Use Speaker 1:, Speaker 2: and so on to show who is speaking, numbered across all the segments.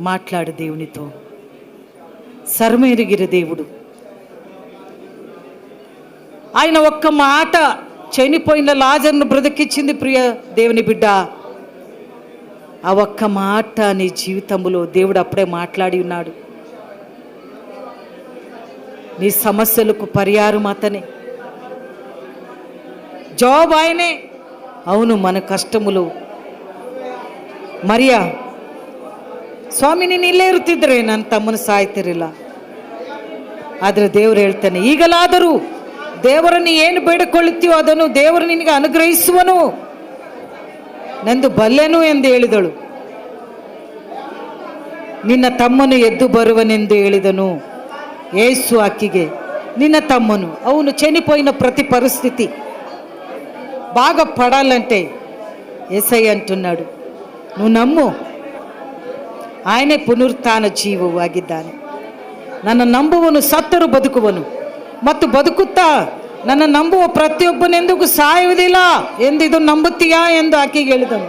Speaker 1: మాట్లాడు దేవునితో. సర్మెరిగిన దేవుడు. ఆయన ఒక్క మాట చనిపోయిన లాజర్ను బ్రతికిచ్చింది ప్రియ దేవుని బిడ్డ. ఆ ఒక్క మాట నీ జీవితంలో దేవుడు అప్పుడే మాట్లాడి ఉన్నాడు. నీ సమస్యలకు పరిహారం అతనే. జాబ్ ఆయనే. అవును మన కష్టములు. మరియా ಸ್ವಾಮಿ ನೀನು ಇಲ್ಲೇ ಇರುತ್ತಿದ್ರೆ ನನ್ನ ತಮ್ಮನ ಸಾಯ್ತಿರಲಿಲ್ಲ ಆದರೆ ದೇವರು ಹೇಳ್ತಾನೆ ಈಗಲಾದರೂ ದೇವರನ್ನು ಏನು ಬೇಡಿಕೊಳ್ಳುತ್ತೀಯೋ ಅದನ್ನು ದೇವರು ನಿನಗೆ ಅನುಗ್ರಹಿಸುವನು ನಂದು ಬಲ್ಲೆನು ಎಂದು ಹೇಳಿದಳು ನಿನ್ನ ತಮ್ಮನು ಎದ್ದು ಬರುವನೆಂದು ಹೇಳಿದನು ಏಸು ಆಕಿಗೆ నిన్న తమ్మును అవును చనిపోయిన ప్రతి పరిస్థితి బాగా పడాలంటే ఎస్ఐ అంటున్నాడు నువ్వు నమ్ము ಆಯನೇ ಪುನರುತ್ಥಾನ ಜೀವವಾಗಿದ್ದಾನೆ ನನ್ನ ನಂಬುವನು ಸತ್ತರು ಬದುಕುವನು. ಮತ್ತು ಬದುಕುತ್ತಾ ನನ್ನ ನಂಬುವ ಪ್ರತಿಯೊಬ್ಬನೆಂದಿಗೂ ಸಾಯುವುದಿಲ್ಲ ಎಂದು ಇದು ನಂಬುತ್ತೀಯಾ ಎಂದು ಆಕೆಗೆ ಹೇಳಿದನು.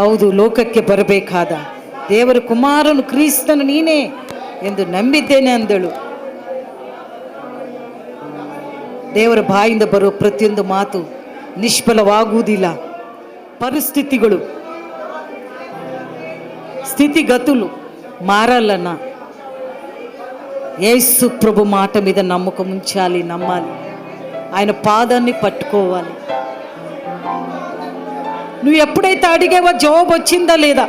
Speaker 1: ಹೌದು, ಲೋಕಕ್ಕೆ ಬರಬೇಕಾದ ದೇವರ ಕುಮಾರನು ಕ್ರೀಸ್ತನು ನೀನೇ ಎಂದು ನಂಬಿದ್ದೇನೆ ಅಂದಳು. ದೇವರ ಬಾಯಿಂದ ಬರುವ ಪ್ರತಿಯೊಂದು ಮಾತು ನಿಷ್ಫಲವಾಗುವುದಿಲ್ಲ. పరిస్థితిಗಳು స్థితిగతులు మారాలన్న యేసు ప్రభు మాట మీద నమ్మకం ఉంచాలి నమ్మాలి. ఆయన పాదాన్ని పట్టుకోవాలి. నువ్వు ఎప్పుడైతే అడిగావో జవాబు వచ్చిందా లేదా?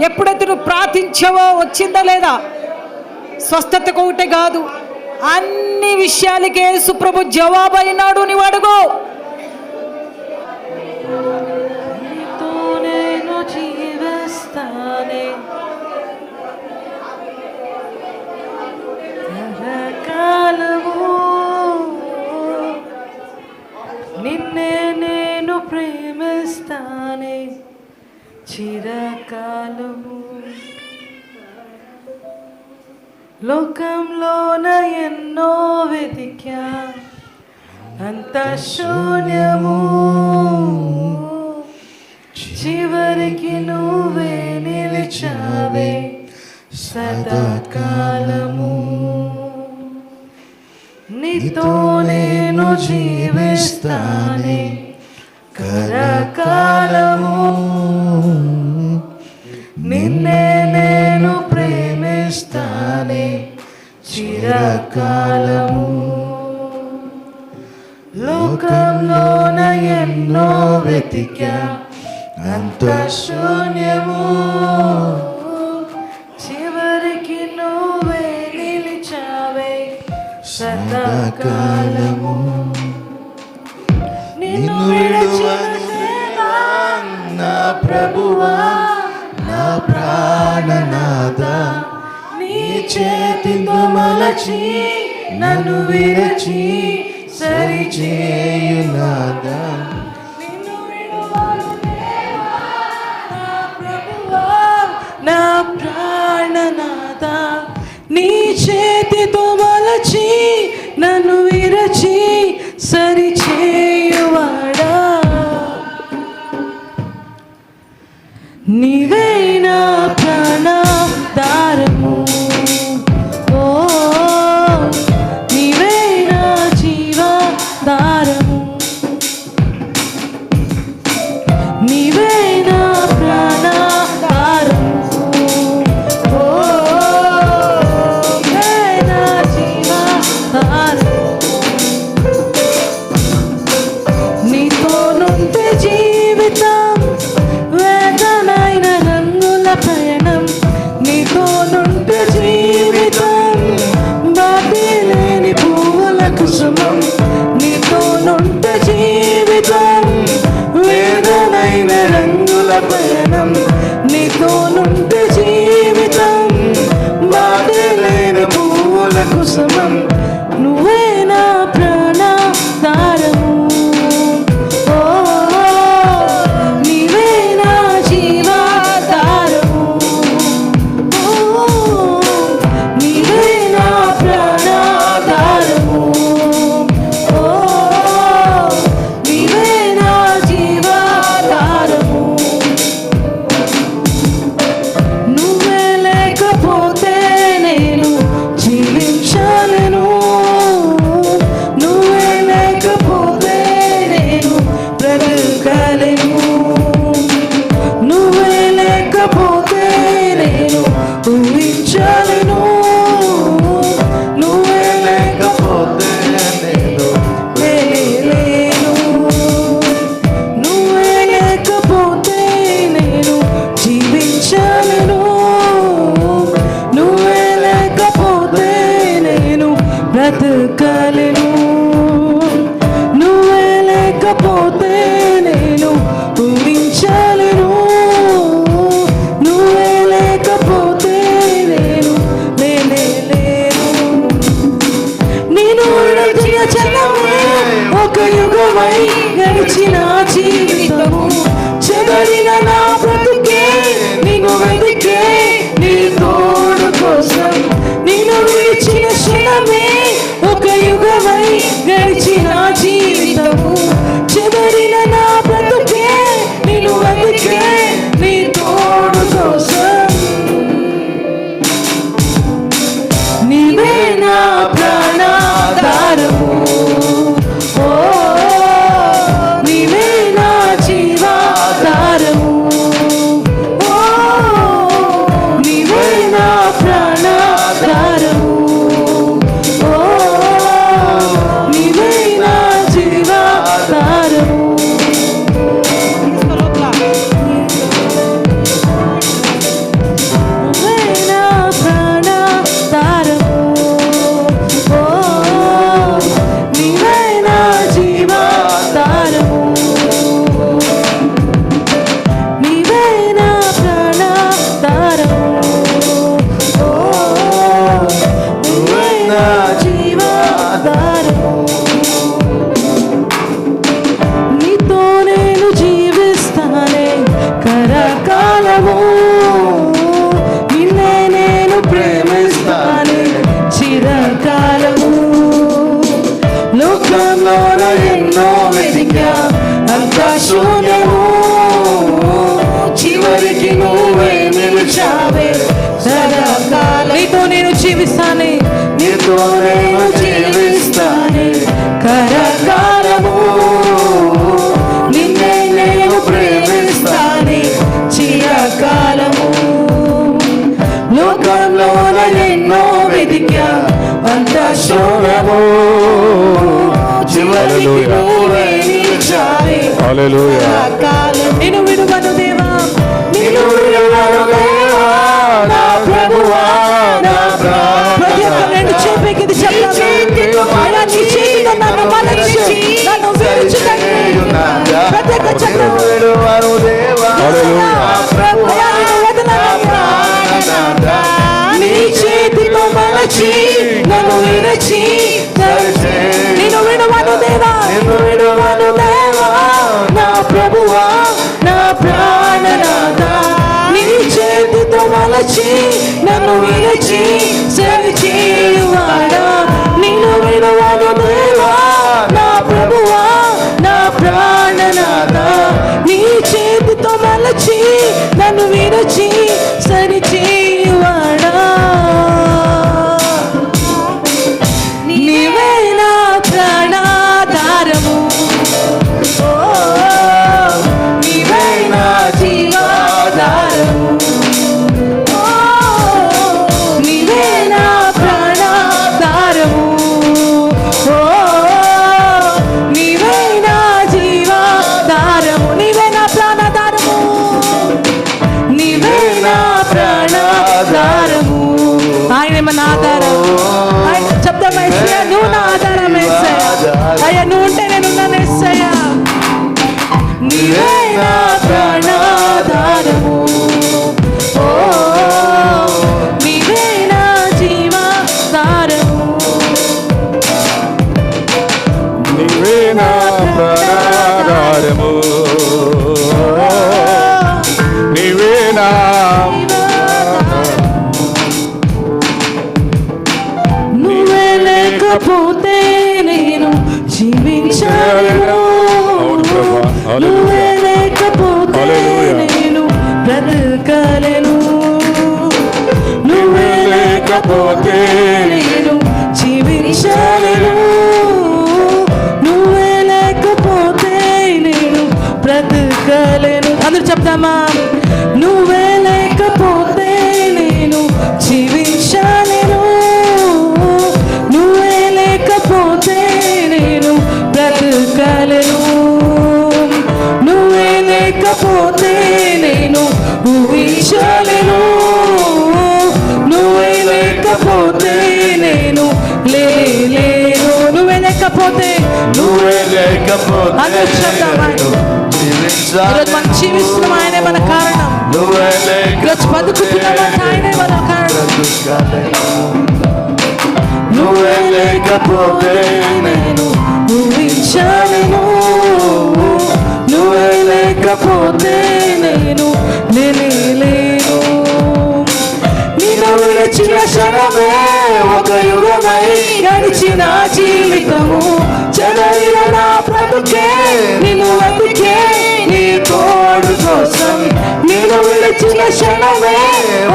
Speaker 1: ఎప్పుడైతే నువ్వు ప్రార్థించావో వచ్చిందా లేదా? స్వస్థతకు ఒకటే కాదు. అన్ని విషయాలకి యేసు జవాబు అయినాడు. నీవు అడుగు.
Speaker 2: ప్రేమిస్తానే చిరకాలము. లోకంలోన ఎన్నో వెతికా అంత శూన్యము. చివరికి నువ్వే నిలిచావే సదాకాలము. నీతో నేను జీవిస్తానే చిరకాలము లోకంలోన ఎన్నో వెతికా. అంత శూన్యము. చివరికి నువ్వే నిలిచావే. సదాకాలము. నిన్ను విడచిన
Speaker 3: నా ప్రభువా.
Speaker 2: చేతిందుమలచి నన్ను విరచి
Speaker 3: సరిచేయునాదా
Speaker 2: నిన్ను విడువను దేవా, నా ప్రభువా, నా ప్రాణనాథ. నీ చేతితో మలచి నన్ను విరచి సరిచే Hallelujah. gigante లోకంలోన ఎన్నో వెతికా అంతా శూన్యము చివరికి నువ్వే నిలిచావే
Speaker 3: నీతో నేను జీవిస్తానే
Speaker 4: నీతో నేను జీవిస్తానే
Speaker 2: కరకాల చివరికి నువ్వే నిలిచావే సదాకాలం
Speaker 3: నేను విడువను చేతితో మలచి నన్ను విరచి
Speaker 2: సరిచేయువాడా లేకపోతే నేను జీవించలేను. నువ్వే లేకపోతే. నేను బ్రతకలేను నువ్వే లేకపోతే నేను జీవించలేను నువ్వే లేకపోతే నేను బ్రతకలేను అందరూ చెప్తామా లేకపోతే నేను ఊహించలేను. నువ్వే లేకపోతే నేను లేను నువ్వే లేకపోతే
Speaker 4: నువ్వే లేకపోతే?
Speaker 2: ఈరోజు మనం జీవిస్తున్నాం ఆయనే మన కారణం.
Speaker 4: నువ్వే
Speaker 2: ఈరోజు బతుకుతున్నామంటే ఆయనే మన కారణం.
Speaker 4: నువ్వే లేకపోతే
Speaker 2: నేను ఊహించలేను. లేకపోతే నేను లేను. నిన్ను విడిచిన క్షణమే ఒక యుగమై గడిచిన జీవితము. చెదరిన నా బ్రతుకే నిన్ను అందుకే నీ తోడు కోసం. నిన్ను విడిచిన క్షణమే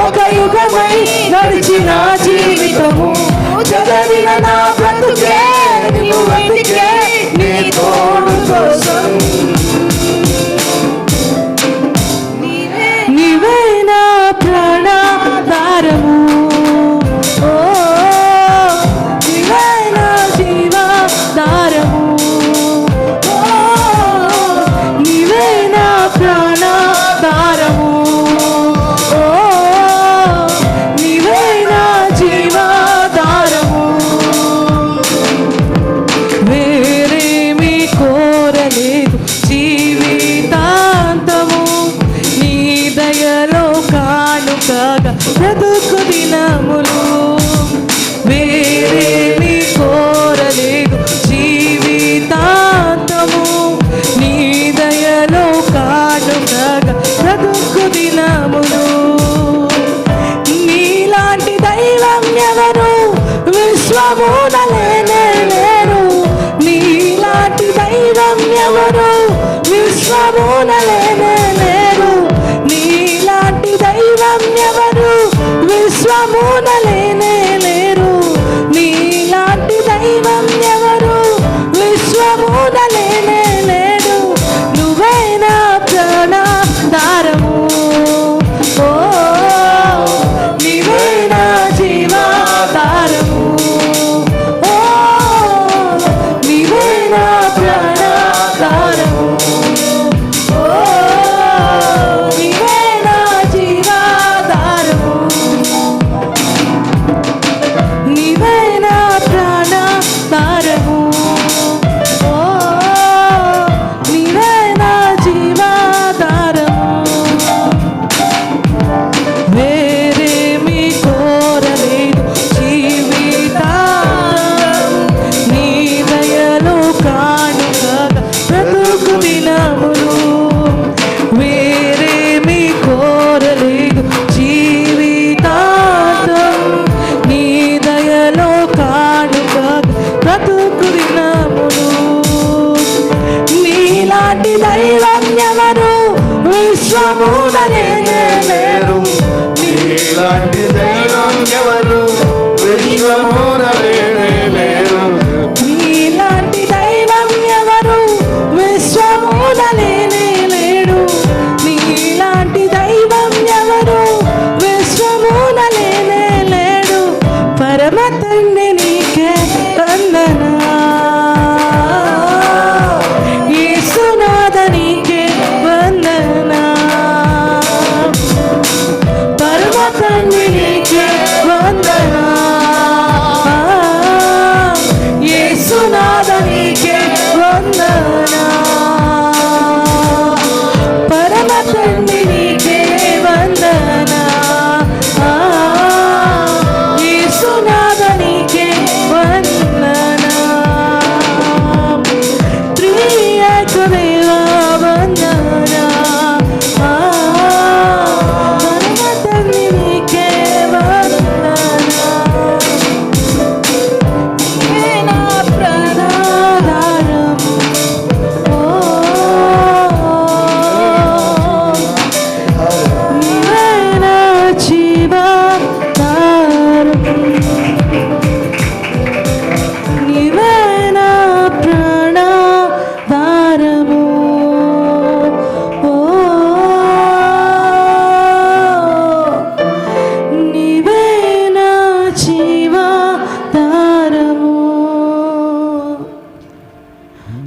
Speaker 2: ఒక యుగమై గడిచిన జీవితము. చెదరిన నా బ్రతుకే నిన్ను అందుకే నీ తోడు కోసం. ప్రాణాధారము విశ్వమునలేనే లేరు. నీలాంటి దైవం ఎవరు? విశ్వమునలేనే లేరు. నీలాంటి దైవం ఎవరు? విశ్వమునలేనే నీలాంటి దైవం ఎవరు?
Speaker 3: విశ్వమునలేనే
Speaker 2: నీలాంటి దైవం ఎవరు? వెలుగమూలనే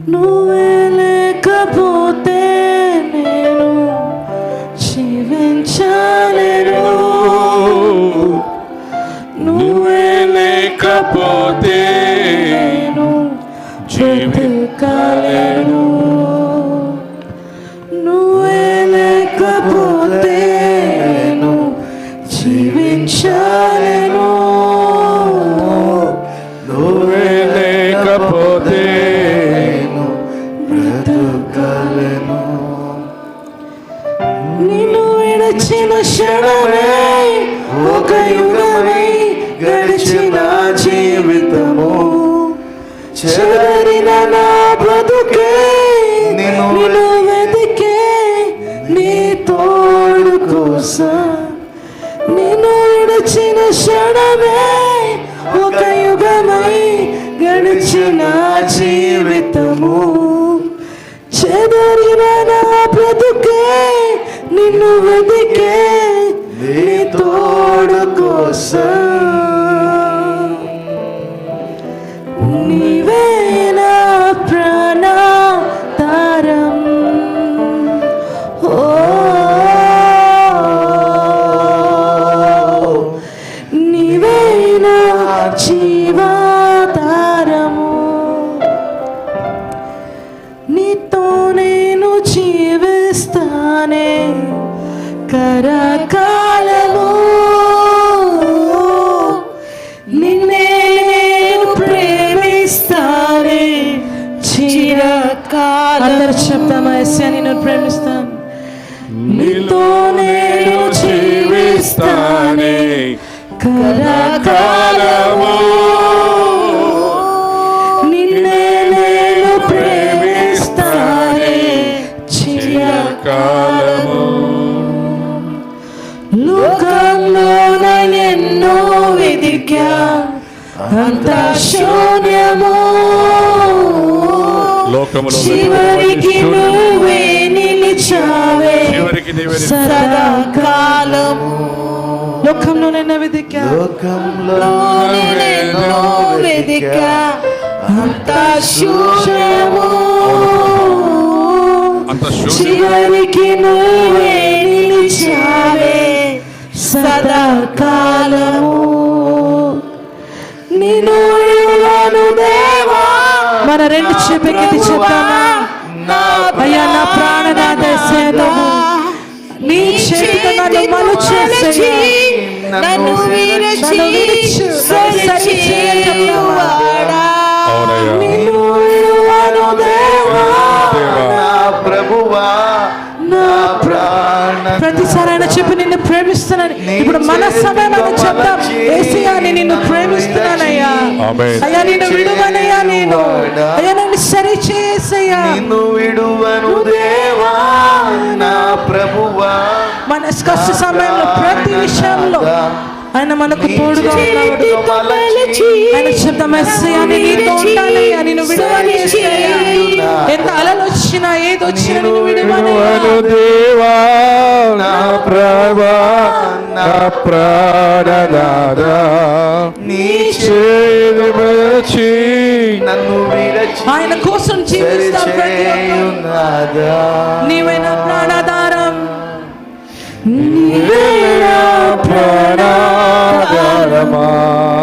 Speaker 2: నువ్వే లేకపోతే యుగమై గడిచిన జీవితము. చెడు స్థానే కరకాలము నిన్నే నేను ప్రేమిస్తానే.
Speaker 5: చిరకాలము.
Speaker 2: లోకంలో ఎన్నో వెదికా అంత శూన్యము.
Speaker 5: లోకములో
Speaker 2: చివరికి నువ్వు
Speaker 5: నీవే
Speaker 1: సదాకాలము.
Speaker 2: లోకంలో నేను వెదికా
Speaker 3: లోకంలో
Speaker 1: నేనెన్నో వెదికా అంత శూన్యము.
Speaker 2: చివరికి నువ్వే నిలిచావే. సదాకాలము. నిన్ను దేవా. మన రెండు చూపెక్కి చెప్తామా అయ్యా నా ప్రాణనాథ సేనము. నీ చేతితో నన్ను మలుచేసయ్యా
Speaker 1: నన్ను విరచి
Speaker 2: నన్ను విరిచి
Speaker 1: సరిచేయువాడా.
Speaker 5: అవునయ్యా
Speaker 2: నిన్ను విడువను దేవా
Speaker 5: దేవా
Speaker 3: నా ప్రభువా నా ప్రాణ
Speaker 2: ప్రతిసారి ఆయన చెప్పి నిన్ను ప్రేమిస్తున్నాను. ఇప్పుడు మన సమయం అని చెప్తాం. ఏసయ్యా నేను నిన్ను ప్రేమిస్తున్నానయ్యా. అయ్యా నిన్ను విడువనయ్యా నేను. అయ్యా నన్ను సరి చేసయ్యా
Speaker 3: నిన్ను విడువను దేవా నా ప్రభువా.
Speaker 2: మన కష్ట సమయంలో ప్రతి విషయంలో ఆయన మనకు తోడుగా ఉన్నాడు. ఆయన చెప్తాం ఎస్సయ్యా నేను నీతో. ఎంత అలలు వచ్చినా ఏది వచ్చినా నిన్ను విడువనయ్యా
Speaker 5: విడువను దేవా నా ప్రభా నా ప్రాణనాదా
Speaker 3: నీ నన్ను విరచి
Speaker 2: ఆయన కోసం జీవిస్తాం ప్రతి ఒక్కరు.
Speaker 3: సరిచేయునాదా
Speaker 2: నీవే నా ప్రాణాధారం
Speaker 5: ప్రాణాధారమా